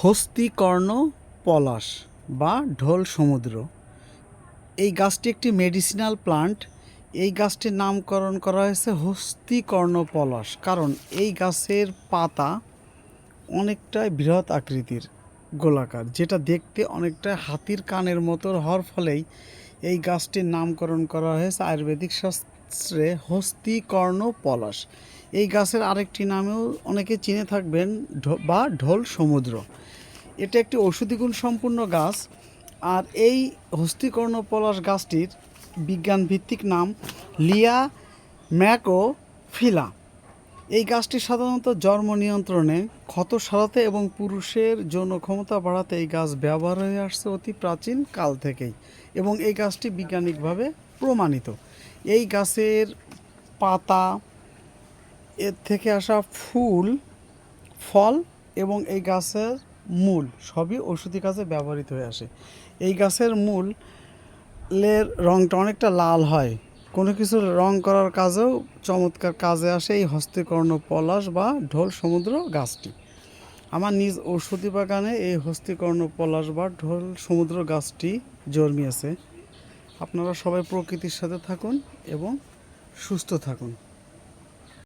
হস্তিকর্ণ, পলাশ বা ঢোল সমুদ্র। এই গাছটি একটি মেডিসিনাল প্লান্ট এই গাছটির নামকরণ করা হয়েছে হস্তিকর্ণ, পলাশ। কারণ এই গাছের পাতা অনেকটাই বৃহৎ আকৃতির গোলাকার, যেটা দেখতে অনেকটা হাতির কানের মতো। হওয়ার ফলেই এই গাছটির নামকরণ করা হয়েছে আয়ুর্বেদিক শাস্ত্রে হস্তিকর্ণ পলাশ। এই গাছের আরেকটি নামেও অনেকে চিনে থাকবেন বা ঢোল সমুদ্র। এটা একটি ঔষধি গুণ সম্পূর্ণ গাছ। আর এই হস্তিকর্ণ পলাশ গাছটির বিজ্ঞান ভিত্তিক নাম লিয়া ম্যাকো ফিলা এই গাছটি সাধারণত জন্ম নিয়ন্ত্রণে, ক্ষত সারাতে এবং পুরুষের যৌন ক্ষমতা বাড়াতে এই গাছ ব্যবহার হয়ে আসছে অতি প্রাচীন কাল থেকেই এবং এই গাছটি বিজ্ঞানিকভাবে প্রমাণিত। এই গাছের পাতা এর থেকে আসা ফুল, ফল এবং এই গাছের মূল সবই ঔষধি কাজে ব্যবহৃত হয়ে আসে। এই গাছের মূল লের রংটা অনেকটা লাল হয়। কোনো কিছু রং করার কাজেও চমৎকার কাজে আসে এই হস্তিকর্ণ পলাশ বা ঢোল সমুদ্র গাছটি। আমার নিজ ঔষধি বাগানে এই হস্তিকর্ণ পলাশ বা ঢোল সমুদ্র গাছটি জন্মিয়েছে। আপনারা সবাই প্রকৃতির সাথে থাকুন এবং সুস্থ থাকুন।